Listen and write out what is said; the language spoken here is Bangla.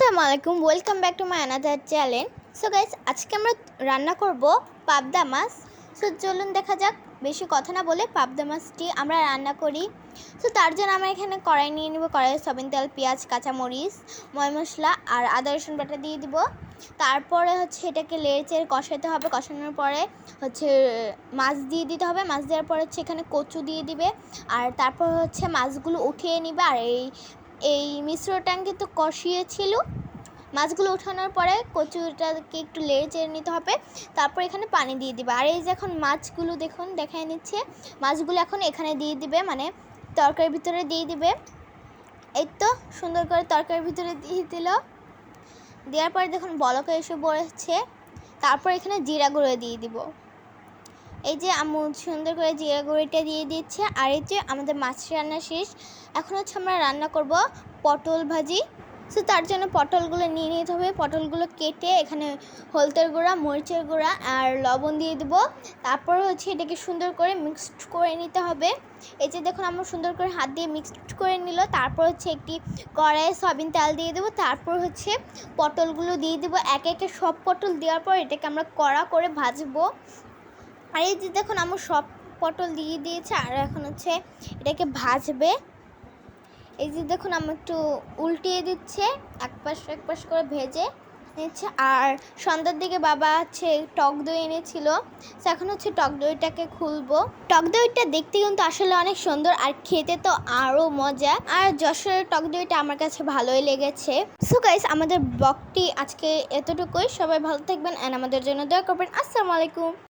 আসসালামু আলাইকুম welcome back to my another channel so guys আজকে আমরা রান্না করব পাবদা মাছ। সো চলুন দেখা যাক, বেশি কথা না বলে পাবদা মাছটি আমরা রান্না করি। সো তার জন্য আমরা এখানে কড়াই নিয়ে নেব, কড়াইয়ে সবিন তেল, পেঁয়াজ, কাঁচামরিচ ময় মশলা আর আদা, রসুন বাটা দিয়ে দিব। তারপরে হচ্ছে এটাকে লেড়ে কষাতে হবে, কষানোর পরে হচ্ছে মাছ দিয়ে দিতে হবে। মাছ দেওয়ার পরে হচ্ছে এখানে কচু দিয়ে দিবে। আর তারপর হচ্ছে মাছগুলো উঠিয়ে নিবে, আর এই এই মিশ্রটা কিন্তু কষিয়েছিল। মাছগুলো ওঠানোর পরে কচুটাকে একটু লেড়ে চেড়ে নিতে হবে। তারপর এখানে পানি দিয়ে দিবে। আর এই যে এখন মাছগুলো দেখুন, দেখাই নিচ্ছে। মাছগুলো এখন এখানে দিয়ে দিবে মানে তরকারির ভিতরে দিয়ে দিবে। এই তো সুন্দর করে তরকারির ভিতরে দিয়ে দিল। দেওয়ার পরে দেখুন বলকা এসে পড়েছে। তারপর এখানে জিরা গুঁড়ো দিয়ে দিব। এই যে আম্মু সুন্দর করে জিরা গুঁড়িটা দিয়ে দিচ্ছে, আর এই যে আমাদের মাছ রান্না শেষ। এখন হচ্ছে আমরা রান্না করব পটল ভাজি। সো তার জন্য পটলগুলো নিয়ে নিতে হবে। পটলগুলো কেটে এখানে হলদের গুঁড়া, মরিচের গুঁড়া আর লবণ দিয়ে দেবো। তারপর হচ্ছে এটাকে সুন্দর করে মিক্সড করে নিতে হবে। এই যে দেখুন আমরা সুন্দর করে হাত দিয়ে মিক্সড করে নিল। তারপর হচ্ছে একটি কড়াইয়ে সয়াবিন তেল দিয়ে দেবো। তারপর হচ্ছে পটলগুলো দিয়ে দেবো। একে একে সব পটল দেওয়ার পর এটাকে আমরা কড়া করে ভাজবো। আর এই যে দেখুন আমার সব পটল দিয়ে দিয়েছে, আর এখন হচ্ছে এটাকে ভাজবে। এই যে দেখুন, আমি একটু উল্টিয়ে দিচ্ছে, এক পাশ এক পাশ করে ভেজে নিচ্ছে। আর সন্ধ্যার দিকে বাবা হচ্ছে টক দই এনেছিল, তো এখন হচ্ছে টক দইটাকে খুলবো। টক দইটা দেখতে কিন্তু আসলে অনেক সুন্দর, আর খেতে তো আরও মজা। আর যশোরের টক দইটা আমার কাছে ভালোই লেগেছে। সো গাইস আমাদের ব্লগটি আজকে এতটুকুই। সবাই ভালো থাকবেন অ্যান্ড আমাদের জন্য দয়া করবেন। আসসালামু আলাইকুম।